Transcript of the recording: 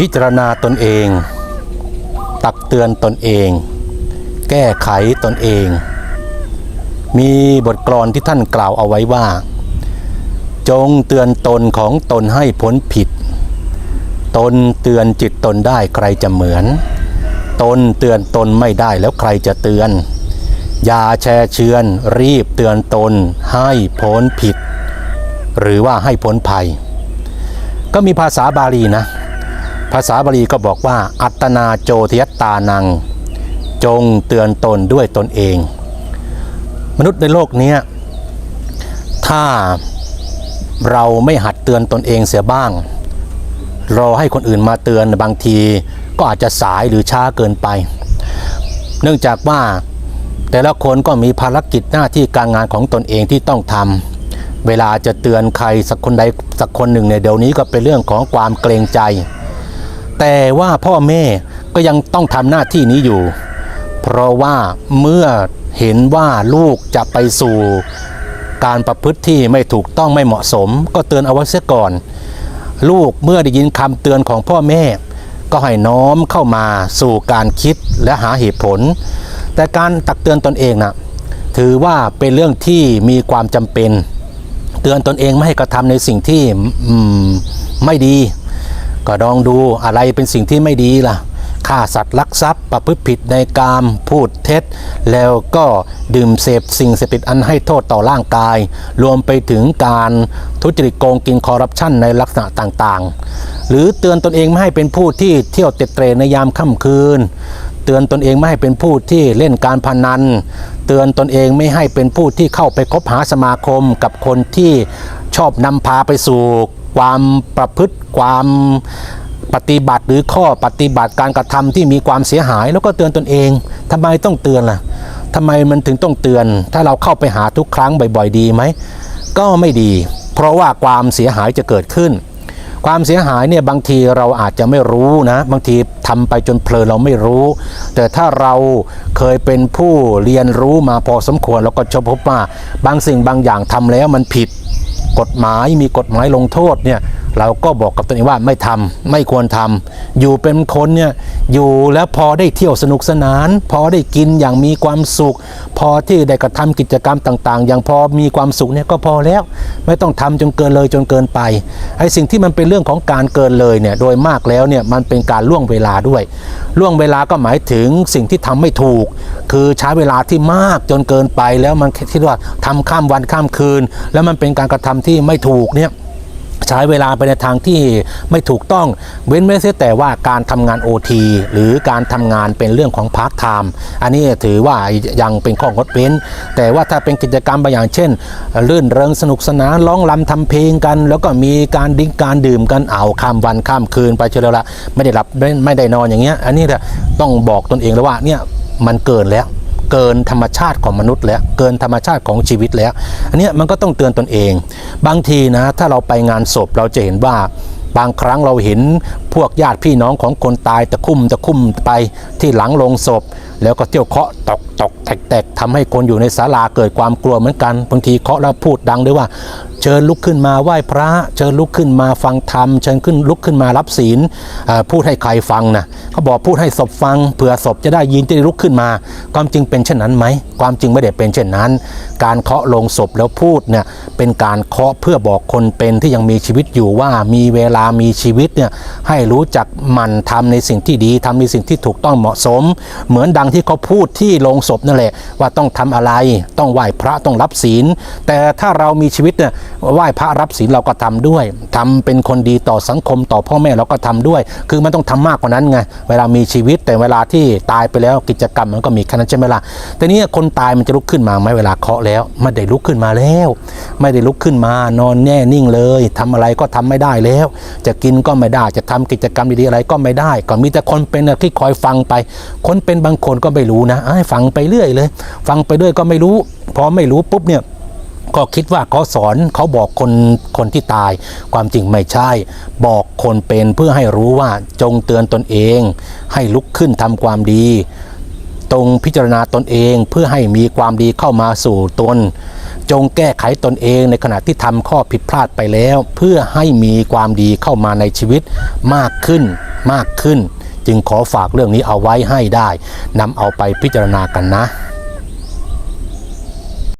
พิจารณาตนเอง ตักเตือนตนเอง แก้ไขตนเอง มีบทกลอนที่ท่านกล่าวเอาไว้ว่า จงเตือนตนของตนให้พ้นผิด ตนเตือนจิตตนได้ใครจะเหมือน ตนเตือนตนไม่ได้แล้วใครจะเตือน อย่าแช่เชือน รีบเตือนตนให้พ้นผิด หรือว่าให้พ้นภัย ก็มีภาษาบาลีนะ ภาษาบาลีก็บอกว่า อัตนาโจทยตานัง จงเตือนตนด้วยตนเอง มนุษย์ในโลกนี้ถ้าเราไม่หัดเตือนตนเองเสียบ้าง รอให้คนอื่นมาเตือนบางทีก็อาจจะสายหรือช้าเกินไป เนื่องจากว่าแต่ละคนก็มีภารกิจหน้าที่การงานของตนเองที่ต้องทำเวลาจะเตือนใครสักคนใดสักคนหนึ่งเนี่ยเดี๋ยวนี้ก็เป็นเรื่องของความเกรงใจ แต่ว่าพ่อแม่ก็ยังต้องทำหน้าที่นี้อยู่ เพราะว่าเมื่อเห็นว่าลูกจะไปสู่การประพฤติที่ไม่ถูกต้องไม่เหมาะสม ก็เตือนเอาไว้เสียก่อน ลูกเมื่อได้ยินคำเตือนของพ่อแม่ ก็ให้น้อมเข้ามาสู่การคิดและหาเหตุผล แต่การตักเตือนตนเองนะถือว่าเป็นเรื่องที่มีความจำเป็น เตือนตนเองไม่ให้กระทำในสิ่งที่ไม่ดี ก็ลองดูอะไรเป็นสิ่งที่ไม่ดีล่ะฆ่าสัตว์ลักทรัพย์ประพฤติผิดในกามพูดเท็จ แล้วก็ดื่มเสพสิ่งเสพติดอันให้โทษต่อร่างกาย รวมไปถึงการทุจริตโกงกินคอร์รัปชันในลักษณะต่างๆ หรือเตือนตนเองไม่ให้เป็นผู้ที่เที่ยวเตะเตรในยามค่ำคืน เตือนตนเองไม่ให้เป็นผู้ที่เล่นการพนัน เตือนตนเองไม่ให้เป็นผู้ที่เข้าไปคบหาสมาคมกับคนที่ชอบนำพาไปสู่ ความประพฤติความปฏิบัติหรือข้อปฏิบัติการกระทำที่มีความเสียหาย แล้วก็เตือนตนเองทำไมต้องเตือนล่ะทำไมมันถึงต้องเตือน ถ้าเราเข้าไปหาทุกครั้งบ่อยๆ ดีไหมก็ไม่ดี เพราะว่าความเสียหายจะเกิดขึ้น ความเสียหายเนี่ยบางทีเราอาจจะไม่รู้นะบางทีทำไปจนเพลินเราไม่รู้ แต่ถ้าเราเคยเป็นผู้เรียนรู้มาพอสมควรเราก็จะพบว่าบางสิ่งบางอย่างทำแล้วมันผิด กฎหมายมีกฎหมายลงโทษเนี่ย เราก็บอกกับตัวเองว่าไม่ทำไม่ควรทำอยู่เป็นคนเนี่ยอยู่แล้วพอได้เที่ยวสนุกสนาน พอได้กินอย่างมีความสุข พอที่ได้กระทำกิจกรรมต่าง ๆ อย่างพอมีความสุขเนี่ยก็พอแล้ว ไม่ต้องทำจนเกินเลยจนเกินไปไอ้สิ่งที่มันเป็นเรื่องของการเกินเลยเนี่ยโดยมากแล้วเนี่ยมันเป็นการล่วงเวลาด้วย ล่วงเวลาก็หมายถึงสิ่งที่ทำไม่ถูก คือใช้เวลาที่มากจนเกินไปแล้วมันคิดว่าทำข้ามวันข้ามคืน แล้วมันเป็นการกระทำที่ไม่ถูกเนี่ย ใช้เวลาไปในทางที่ไม่ถูกต้องเว้นไม่เสียแต่ว่าการทำงาน OT หรือการทำงานเป็นเรื่องของพาร์ทไทม์อันนี้ถือว่ายังเป็นข้องดเว้น แต่ว่าถ้าเป็นกิจกรรมบางอย่างเช่น ลื่นเริงสนุกสนานร้องรำทำเพลงกัน แล้วก็มีการดิ้งการดื่มกันเอาข้ามวันข้ามคืนไปเฉยๆละไม่ได้หลับไม่ได้นอนอย่างเงี้ยอันนี้ต้องบอกตนเองแล้วว่าเนี่ยมันเกินแล้ว เกินธรรมชาติของมนุษย์แล้วเกินธรรมชาติของชีวิตแล้ว อันเนี้ยมันก็ต้องเตือนตนเอง บางทีนะถ้าเราไปงานศพเราจะเห็นว่าบางครั้งเราเห็น พวกญาติพี่น้องของคนตายตะคุ่มตะคุ่มไปที่หลังโลงศพ แล้วก็เที่ยวเคาะตอกตอกแตกแตกทำให้คนอยู่ในศาลาเกิดความกลัวเหมือนกันบางทีเคาะแล้วพูดดังด้วยว่า เชิญลุกขึ้นมาไหว้พระ เชิญลุกขึ้นมาฟังธรรมเชิญขึ้นลุกขึ้นมารับศีลพูดให้ใครฟังนะเขาบอกพูดให้ศพฟังเผื่อศพจะได้ยินจะได้ลุกขึ้นมา ความจริงเป็นเช่นนั้นไหมความจริงไม่ได้เป็นเช่นนั้น การเคาะลงศพแล้วพูดเนี่ยเป็นการเคาะเพื่อบอกคนเป็นที่ยังมีชีวิตอยู่ว่ามีเวลามีชีวิตเนี่ยให้รู้จักมันทำในสิ่งที่ดีทำในสิ่งที่ถูกต้องเหมาะสม เหมือนดังที่เขาพูดที่ลงศพนั่นแหละ ว่าต้องทำอะไร ต้องไหว้พระต้องรับศีล แต่ถ้าเรามีชีวิตเนี่ยไหว้พระรับศีลเราก็ทำด้วยทำเป็นคนดีต่อสังคมต่อพ่อแม่เราก็ทำด้วย คือมันต้องทำมากกว่านั้นไงเวลามีชีวิตแต่เวลาที่ตายไปแล้วกิจกรรมมันก็มีแค่นั้นใช่ไหมล่ะแต่นี่คนตายมันจะลุกขึ้นมาไหมเวลาเคาะแล้วไม่ได้ลุกขึ้นมาแล้ว ไม่ได้ลุกขึ้นมานอนแน่นิ่งเลยทำอะไรก็ทำไม่ได้แล้ว จะกินก็ไม่ได้จะทำกิจกรรมดีๆอะไรก็ไม่ได้ก็มีแต่คนเป็นที่คอยฟังไป คนเป็นบางคนก็ไม่รู้นะฟังไปเรื่อยเลย ฟังไปเรื่อยก็ไม่รู้ พอไม่รู้ปุ๊บเนี่ยก็คิดว่าเขาสอนเขาบอกคนคนที่ตาย ความจริงไม่ใช่ บอกคนเป็นเพื่อให้รู้ว่าจงเตือนตนเอง ให้ลุกขึ้นทำความดี ตรงพิจารณาตนเองเพื่อให้มีความดีเข้ามาสู่ตน จงแก้ไขตนเองในขณะที่ทำข้อผิดพลาดไปแล้ว เพื่อให้มีความดีเข้ามาในชีวิตมากขึ้นมากขึ้น จึงขอฝากเรื่องนี้เอาไว้ให้ได้นำเอาไปพิจารณากันนะ